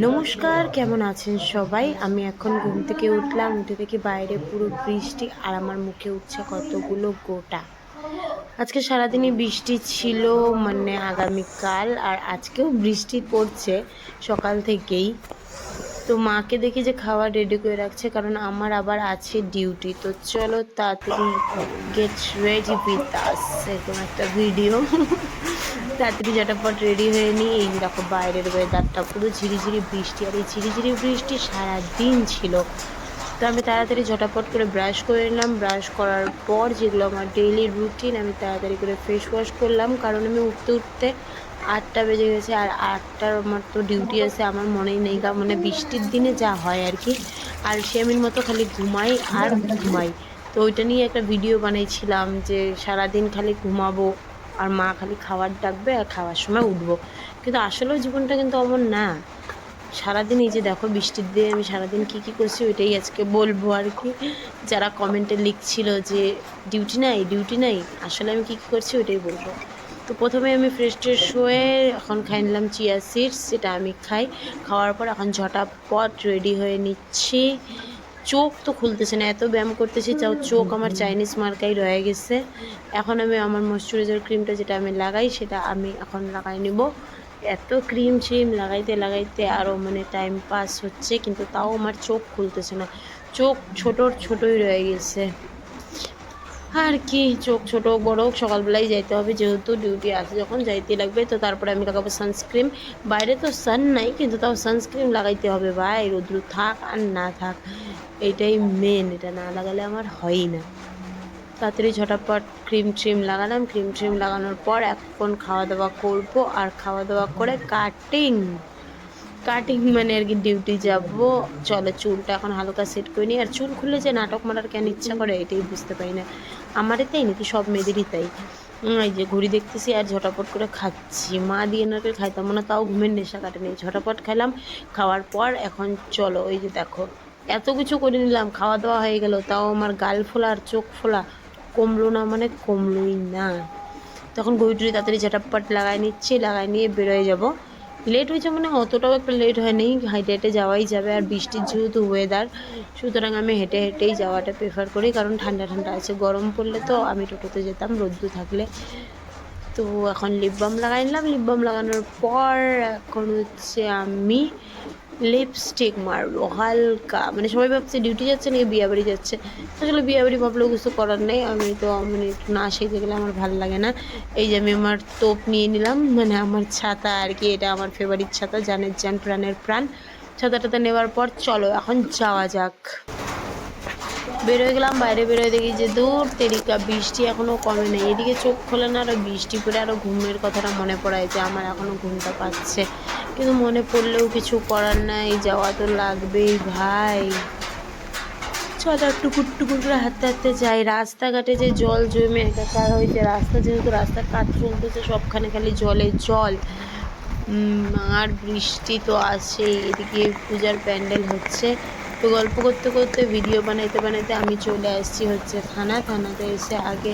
নমস্কার, কেমন আছেন সবাই? আমি এখন ঘুম থেকে উঠলাম উঠে দেখি বাইরে পুরো বৃষ্টি আর আমার মুখে উঠছে কতগুলো গোটা। আজকে সারাদিনই বৃষ্টি ছিল মানে আগামীকাল, আর আজকেও বৃষ্টি পড়ছে সকাল থেকেই। তো মাকে দেখি যে খাবার রেডি করে রাখছে, কারণ আমার আবার আছে ডিউটি তো চলো তাড়াতাড়ি গেট রেডি উইথ আস এরকম একটা ভিডিও তাড়াতাড়ি ঝটাপট রেডি হয়ে নিই এই দেখো বাইরের ওয়েদারটা পুরো ঝিরিঝিরি বৃষ্টি আর এই ঝিরিঝিরি বৃষ্টি সারা দিন ছিল। তো আমি তাড়াতাড়ি ঝটাপট করে ব্রাশ করে নিলাম। ব্রাশ করার পর যেগুলো আমার ডেইলি রুটিন আমি তাড়াতাড়ি করে ফেস ওয়াশ করলাম। কারণ আমি উঠতে উঠতে আটটা বেজে গেছে আর আটটার আমার তো ডিউটি আছে। আমার মনেই নেই গা মানে বৃষ্টির দিনে যা হয় আর কি। আর সেমির মতো খালি ঘুমাই আর ঘুমাই। তো ওইটা নিয়ে একটা ভিডিও বানিয়েছিলাম যে সারাদিন খালি ঘুমাবো। আর মা খালি খাবার ডাকবে আর খাওয়ার সময় উঠবো। কিন্তু আসলেও জীবনটা কিন্তু অমন না। সারাদিন এই যে দেখো বৃষ্টির দিয়ে আমি সারাদিন কী কী করছি ওইটাই আজকে বলব আর কি। যারা কমেন্টে লিখছিল যে ডিউটি নাই ডিউটি নাই, আসলে আমি কী কী করছি ওইটাই বলব। তো প্রথমে আমি ফ্রেশ ট্রেশ হয়ে এখন খাই নিলাম চিয়া সিডস সেটা আমি খাই। খাওয়ার পর এখন ঝটা ঝটাপট রেডি হয়ে নিচ্ছি। চোখ তো খুলতেছে না, এত ব্যায়াম করতেছি চাও চোখ আমার চাইনিজ মার্কাই রয়ে গেছে। এখন আমি আমার ময়শ্চারাইজার ক্রিমটা যেটা আমি লাগাই, সেটা আমি এখন লাগাই নিব। এত ক্রিম শ্রিম লাগাইতে লাগাইতে আরও মানে টাইম পাস হচ্ছে, কিন্তু তাও আমার চোখ খুলতেছে না। চোখ ছোটোর ছোটোই রয়ে গেছে। আর কি, চোখ ছোট, বড় হোক সকালবেলায় যাইতে হবে, যেহেতু ডিউটি আছে, যখন যাইতে লাগবে, তো তারপরে আমি লাগাবো সানস্ক্রিন বাইরে তো সান নাই, কিন্তু তাও সানস্ক্রিন লাগাইতে হবে, ভাই, রোদ্রু থাক আর না থাক এইটাই মেন এটা না লাগালে আমার হয়ই না। তাড়াতাড়ি ঝটাপট ক্রিম ট্রিম লাগালাম ক্রিম ট্রিম লাগানোর পর এখন খাওয়া দাওয়া করব, আর খাওয়া দাওয়া করে কাটিং কাটিং মানে আর কি ডিউটি যাব, চলো চুলটা এখন হালকা সেট করে নিই, আর চুল খুলে যে নাটক মারার কেন ইচ্ছা করে, এটাই বুঝতে পারি না। আমারই তাই নাকি সব মেয়েদেরই তাই? এই যে ঘড়ি দেখতেছি আর ঝটাপট করে খাচ্ছি। মা দিয়ে নাকে খাইতাম না, তাও ঘুমের নেশা কাটেনি ঝটাপট খেলাম খাওয়ার পর এখন চলো ওই যে দেখো, এত কিছু করে নিলাম, খাওয়া দাওয়া হয়ে গেল, তাও আমার গাল ফোলা আর চোখ ফোলা কমলো না মানে কমলোই না। তখন ঘড়ি টুড়ি তাড়াতাড়ি ঝটাপট লাগাই নিচ্ছি লাগাই নিয়ে বেরোয় যাব। লেট হয়েছে মানে অতটাও একটা লেট হয়নি। হাইটে হেঁটে যাওয়াই যাবে। আর বৃষ্টির যেহেতু ওয়েদার সুতরাং আমি হেঁটে হেঁটেই যাওয়াটা প্রেফার করি। কারণ ঠান্ডা ঠান্ডা আছে, গরম পড়লে তো আমি টোটোতে যেতাম রোদ্দু থাকলে। তো এখন লিপ বাম লাগাই নিলাম। লিপ বাম লাগানোর পর এখন হচ্ছে আমি লিপস্টিক মারলো, হালকা। মানে সবাই ভাবছে ডিউটি যাচ্ছে নাকি বিয়ে বাড়ি যাচ্ছে। আসলে বিয়ে বাড়ি ভাবলেও কিছু করার নেই। আমি তো মানে না সেজে গেলে আমার ভালো লাগে না। এই যে আমি আমার তোপ নিয়ে নিলাম মানে আমার ছাতা আর কি, এটা আমার ফেভারিট ছাতা, জানের জান, প্রাণের প্রাণ। ছাতাটাতে নেওয়ার পর চলো, এখন যাওয়া যাক। বেরোয় গেলাম, বাইরে বেরোয় দেখি যে দূর তেরিকা, বৃষ্টি এখনও কমে নেই। এদিকে চোখ খোলে না আরও বৃষ্টি পড়ে আরও ঘুমের কথাটা মনে পড়ায় যে আমার এখনও ঘুমটা পাচ্ছে। কিন্তু মনে পড়লেও কিছু করার নাই, যাওয়া তো লাগবেই ভাই। চলো টুকুর টুকুর করে হাঁটতে হাঁটতে যাই। রাস্তাঘাটে যে জল জমে একাকার হয়েছে রাস্তা, যেহেতু রাস্তার কাজ চলতেছে, সবখানে খালি জলে জল। আর বৃষ্টি তো আছেই। এদিকে পূজার প্যান্ডেল হচ্ছে। তো গল্প করতে করতে ভিডিও বানাইতে বানাইতে আমি চলে আসছি হচ্ছে থানা। থানাতে এসে আগে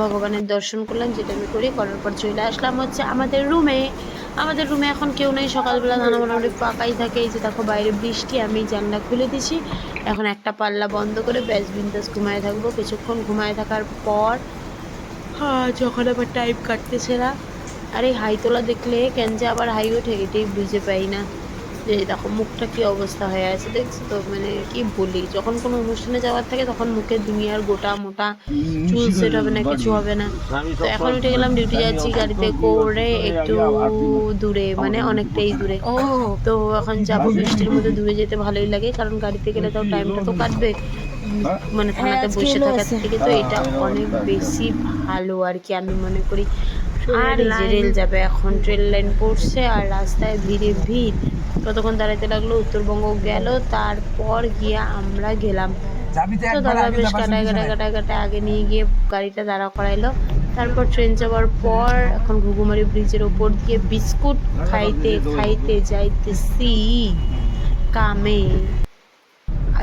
ভগবানের দর্শন করলাম, যেটা আমি করি, করার পর চলে আসলাম হচ্ছে আমাদের রুমে আমাদের রুমে এখন কেউ নেই, সকালবেলা থানা মোটামুটি পাকাই থাকে, এই যে দেখো বাইরে বৃষ্টি, আমি জানলা খুলে দিছি। এখন একটা পাল্লা বন্ধ করে ব্যাস বিন্দাস ঘুমায় থাকব। কিছুক্ষণ ঘুমায় থাকার পর হ্যাঁ যখন আবার টাইপ কাটতেছে না, আর এই হাই তোলা দেখলে কেন যে আবার হাই ওঠে, এটাই বুঝে পাই না। যে দেখো মুখটা কি অবস্থা হয়ে আছে দেখছ তো? মানে কি বলি যখন কোনো অনুষ্ঠানে যাওয়ার থাকে তখন মুখে দুনিয়ার গোটা মোটা চুল সেট হবে না কিছু হবে না। তো এখন উঠে গেলাম ডিউটি যাচ্ছি গাড়িতে করে একটু দূরে মানে অনেকটাই দূরে। তো এখন যাব বৃষ্টির মধ্যে দূরে যেতে ভালোই লাগে কারণ গাড়িতে গেলে তাও টাইমটা তো কাটবে। মানে থানাতে বসে থাকার থেকে তো এটা অনেক বেশি ভালো আর কি আমি মনে করি। আর যে রেল যাবে এখন ট্রেন লাইন পড়ছে আর রাস্তায় ভিড়ে ভিড়। ততক্ষণ দাঁড়াইতে লাগল উত্তরবঙ্গ গেল তারপর গিয়ে আমরা গেলাম। তো দাদা বেশ কাটায় কাটায় কাটায় কাটায় আগে নিয়ে গিয়ে গাড়িটা দাঁড়া করাইলো। তারপর ট্রেন যাওয়ার পর এখন ঘুঘুমারি ব্রিজের ওপর দিয়ে বিস্কুট খাইতে খাইতে যাইতেছি কামে।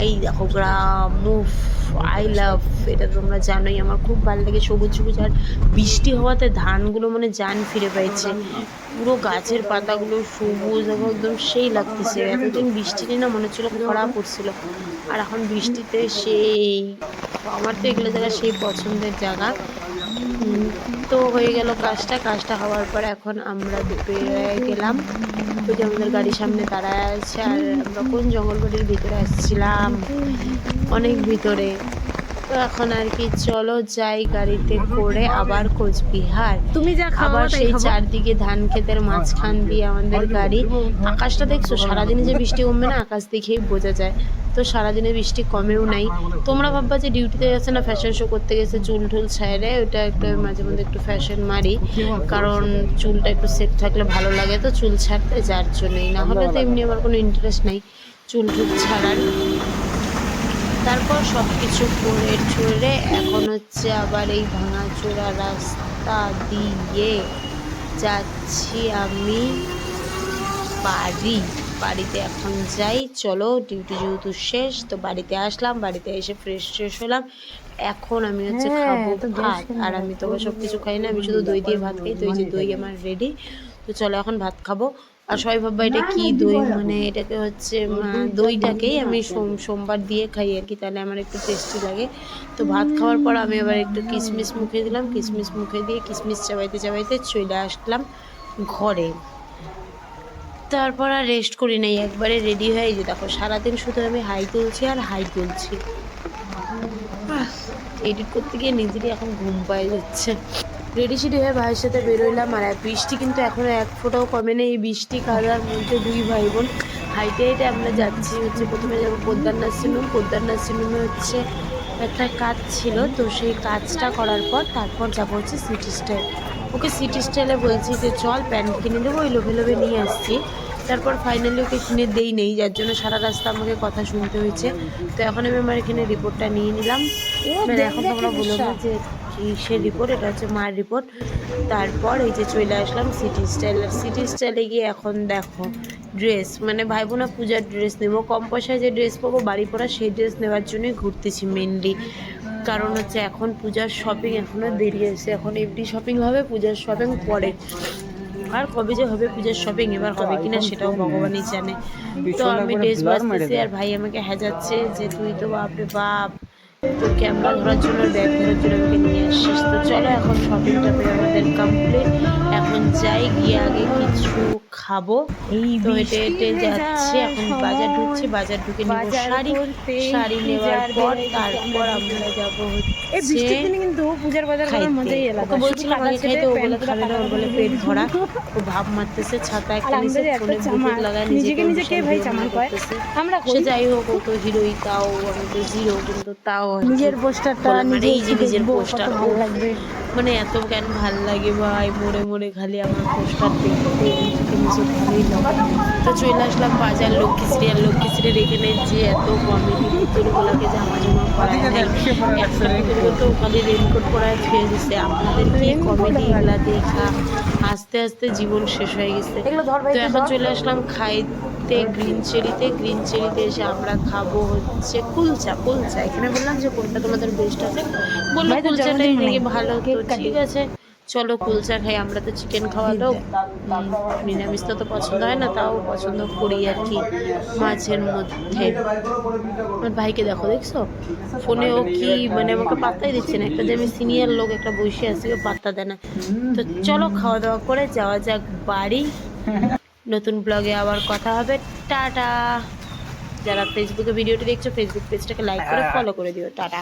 এই দেখো গ্রাম মুফ আই লাভ এটা তোমরা জানোই, আমার খুব ভালো লাগে সবুজ সবুজ আর বৃষ্টি হওয়াতে ধানগুলো মানে জান ফিরে পাইছে। পুরো গাছের পাতাগুলো সবুজ একদম সেই লাগতেছে। এতদিন বৃষ্টি নিয়ে না মনে হচ্ছিল খরা পড়ছিল। আর এখন বৃষ্টিতে সেই, আমার তো এগুলো জায়গা সেই পছন্দের জায়গা। তো হয়ে গেল কাজটা। কাজটা হওয়ার পর এখন আমরা বেরিয়ে গেলাম। ওই যে আমাদের গাড়ির সামনে দাঁড়ায় আছে। আর আমরা কোন জঙ্গলবাড়ির ভিতরে আসছিলাম? অনেক ভিতরে। তো এখন আর কি চলো যাই গাড়িতে করে আবার কোচবিহার। তুমি যা খাবার সেই চারদিকে ধান ক্ষেতের মাঝখান দিয়ে আমাদের গাড়ি। আকাশটা দেখছ? সারাদিনে যে বৃষ্টি কমবে না আকাশ দেখেই বোঝা যায়। তো সারাদিনে বৃষ্টি কমেও নাই। তোমরা ভাববা যে ডিউটিতে যাচ্ছে না ফ্যাশন শো করতে গেছে চুল টুল ছাইড়ে ওটা একটু মাঝে মধ্যে একটু ফ্যাশন মারি। কারণ চুলটা একটু সেট থাকলে ভালো লাগে তো চুল ছাড়তে যার জন্যই। না হলে তো এমনি আমার কোনো ইন্টারেস্ট নাই চুল টুল ছাড়ার। তারপর সব কিছু করে চড়ে এখন হচ্ছে আবার এই ভাঙাচোরা রাস্তা দিয়ে যাচ্ছি আমি বাড়ি। বাড়িতে এখন যাই। চলো ডিউটি যেহেতু শেষ তো বাড়িতে আসলাম বাড়িতে এসে ফ্রেশ ট্রেশ হলাম। এখন আমি হচ্ছে হ্যাঁ, খাব ভাত। আর আমি তো সব কিছু খাই না আমি শুধু দই দিয়ে ভাত খাই তো এই যে দই আমার রেডি তো চলো এখন ভাত খাব। আর সবাই ভাববা এটা কি দই? মানে এটাকে হচ্ছে দইটাকেই আমি সোম- সোমবার দিয়ে খাই আর কি তাহলে আমার একটু টেস্টি লাগে। তো ভাত খাওয়ার পর আমি আবার একটু কিশমিশ মুখে দিলাম কিশমিশ মুখে দিয়ে কিশমিশ চাবাইতে চাবাইতে চলে আসলাম ঘরে। তারপর আর রেস্ট করি নাই একবারে রেডি হয়ে যে দেখো সারাদিন শুধু আমি হাই তুলছি আর হাই তুলছি। এডিট করতে গিয়ে নিজেরই এখন ঘুম পায়ে যাচ্ছে। রেডি সিডি হয়ে ভাইয়ের সাথে বেরোইলাম আর বৃষ্টি কিন্তু এখনও এক ফোঁটাও কমে নেই এই বৃষ্টি কাদার মধ্যে দুই ভাই বোন হাইটে হাইটে আমরা যাচ্ছি। হচ্ছে প্রথমে যাব পোদ্দার নার্সিংহোম পোদ্দার নার্সিংহোমে হচ্ছে একটা কাজ ছিল। তো সেই কাজটা করার পর তারপর যাব হচ্ছে সিটি স্টাইল ওকে সিটি স্টাইলে বলছি যে চল প্যান্ট কিনে দেবো ওই লোভে লোভে নিয়ে আসছি। তারপর ফাইনালি ওকে কিনে দেই নেই যার জন্য সারা রাস্তা আমাকে কথা শুনতে হয়েছে। তো এখন আমি আমার এখানে রিপোর্টটা নিয়ে নিলাম। মানে এখন তোমরা বলো না যে কিসের রিপোর্ট এটা হচ্ছে মায়ের রিপোর্ট তারপর এই যে চলে আসলাম সিটি স্টাইল আর সিটি স্টাইলে গিয়ে এখন দেখো ড্রেস মানে ভাই বোনা পূজার ড্রেস নেব কম পয়সায় যে ড্রেস পাবো বাড়ি পরা সেই ড্রেস নেওয়ার জন্যই ঘুরতেছি মেনলি কারণ হচ্ছে এখন পূজার শপিং এখনও দেরি আছে এখন এফডি শপিং হবে পূজার শপিং পরে। আর কবে যে হবে পূজার শপিং এবার হবে কিনা সেটাও ভগবানই জানে। তো আমি ড্রেস বাঁচতেছি আর ভাই আমাকে হেজাচ্ছে যে তুই তো বাপরে বাপ। তোর ক্যামেরা ধরার জন্য ব্যাগ ধরার জন্য আমাকে নিয়ে আসছিস। তো চলো এখন শপিংটা আমাদের কমপ্লিট যাই গিয়ে আগে কিছু খাব। এই হেঁটে হেঁটে যাচ্ছি এখন বাজার ঢুকছি বাজার ঢুকে নিব শাড়ি। শাড়ি নেওয়ার পর তারপর আমরা যাব এই হচ্ছে কিন্তু পূজার বাজার করার মজাই আলাদা। বলছিলাম আগে খাইতে ও বলে খাবে না ওর বলে পেট ভরা। ও ভাব মারতেছে ছাতা একটা নিচে লাগায় নিজেকে নিজেকে নিজে কে ভাই চামার কয়? আমরা সে যাই হোক ও তো হিরোই তাও আমি তো জিরো কিন্তু তাও নিজের পোস্টারটা মানে নিজের পোস্টার ভালো লাগবে। মানে এত কেন ভালো লাগে ভাই? মোড়ে মোড়ে খালি আমার পোস্টার দেখতে নিজেকে ভালোই লাগে। তো চলে আসলাম বাজার লক্ষ্মীশ্রী আর লক্ষ্মীশ্রীর এখানে যে এত কমেডি পুতুলগুলোকে জামা জামা পরায় দেয়। একটা তো খালি রেনকোট পরায় ছুঁয়ে দিচ্ছে আপনাদের কি কমেডি এগুলা দেখা? আস্তে আস্তে জীবন শেষ হয়ে গেছে। তো এখন চলে আসলাম খাইতে গ্রিন চেরিতে গ্রিন চেরিতে এসে আমরা খাব হচ্ছে কুলচা কুলচা। এখানে বললাম যে কোনটা তোমাদের বেস্ট আছে। বলল কুলচাটাই নাকি ভালো তো ঠিক আছে। চলো কুলচা খাই আমরা তো চিকেন খাওয়া লোক। নিরামিষ তো তো পছন্দ হয় না তাও পছন্দ করি আর কি মাছের মধ্যে। আমার ভাইকে দেখো দেখছ? ফোনে ও কি মানে আমাকে পাত্তাই দিচ্ছে না। একটা যে আমি সিনিয়র লোক একটা বসে আছি ও পাত্তা দেয় না। তো চলো খাওয়া দাওয়া করে যাওয়া যাক বাড়ি। নতুন ব্লগে আবার কথা হবে। টাটা। যারা ফেসবুকে ভিডিওটি দেখছ ফেসবুক পেজটাকে লাইক করে ফলো করে দিও। টাটা।